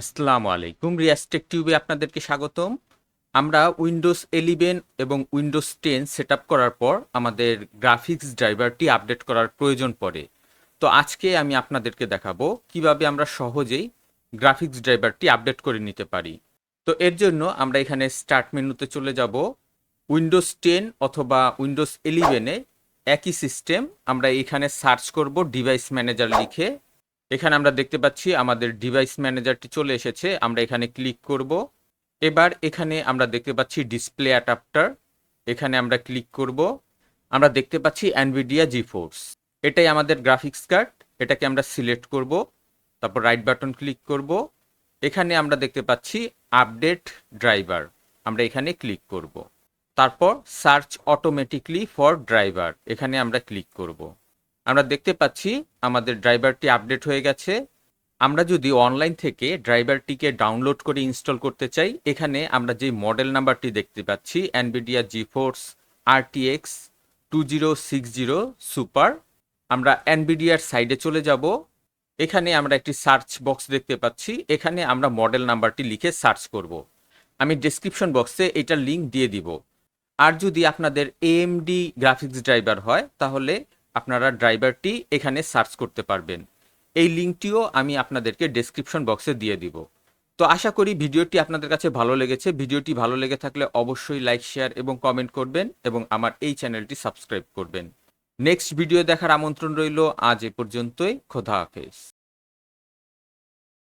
আসসালামু আলাইকুম। রিয়াস্টেক টিউবে আপনাদেরকে স্বাগতম। আমরা উইন্ডোজ এলিভেন এবং উইন্ডোজ টেন সেট করার পর আমাদের গ্রাফিক্স ড্রাইভারটি আপডেট করার প্রয়োজন পড়ে। তো আজকে আমি আপনাদেরকে দেখাবো কীভাবে আমরা সহজেই গ্রাফিক্স ড্রাইভারটি আপডেট করে নিতে পারি। তো এর জন্য আমরা এখানে স্টার্ট মেনুতে চলে যাব। উইন্ডোজ টেন অথবা উইন্ডোজ এলিভেনে একই সিস্টেম আমরা এখানে সার্চ করব ডিভাইস ম্যানেজার লিখে। এখানে আমরা দেখতে পাচ্ছি আমাদের ডিভাইস ম্যানেজারটি চলে এসেছে, আমরা এখানে ক্লিক করব। এবার এখানে আমরা দেখতে পাচ্ছি ডিসপ্লে অ্যাডাপ্টার এখানে আমরা ক্লিক করব। আমরা দেখতে পাচ্ছি অ্যানভিডিয়া জি ফোর্স এটাই আমাদের গ্রাফিক্স কার্ড এটাকে আমরা সিলেক্ট করব, তারপর রাইট বাটন ক্লিক করব। এখানে আমরা দেখতে পাচ্ছি আপডেট ড্রাইভার আমরা এখানে ক্লিক করব। তারপর সার্চ অটোমেটিকলি ফর ড্রাইভার এখানে আমরা ক্লিক করব। আমরা দেখতে পাচ্ছি আমাদের ড্রাইভারটি আপডেট হয়ে গেছে। আমরা যদি অনলাইন থেকে ড্রাইভারটিকে ডাউনলোড করে ইনস্টল করতে চাই, এখানে আমরা যে মডেল নাম্বারটি দেখতে পাচ্ছি Nvidia GeForce RTX two zero six zero super আমরা অ্যানভিডিয়ার সাইডে চলে যাব। এখানে আমরা একটি সার্চ বক্স দেখতে পাচ্ছি। এখানে আমরা মডেল নাম্বারটি লিখে সার্চ করব। আমি ডেসক্রিপশন বক্সে এটার লিঙ্ক দিয়ে দিব। আর যদি আপনাদের এএমডি গ্রাফিক্স ড্রাইভার হয়, তাহলে আপনারা ড্রাইভারটি এখানে সার্চ করতে পারবেন। এই লিঙ্কটিও আমি আপনাদেরকে ডেসক্রিপশন বক্সে দিয়ে দিব। তো আশা করি ভিডিওটি আপনাদের কাছে ভালো লেগেছে। ভিডিওটি ভালো লেগে থাকলে অবশ্যই লাইক শেয়ার এবং কমেন্ট করবেন এবং আমার এই চ্যানেলটি সাবস্ক্রাইব করবেন। নেক্সট ভিডিও দেখার আমন্ত্রণ রইল। আজ এ পর্যন্তই। খোদা হাফেজ।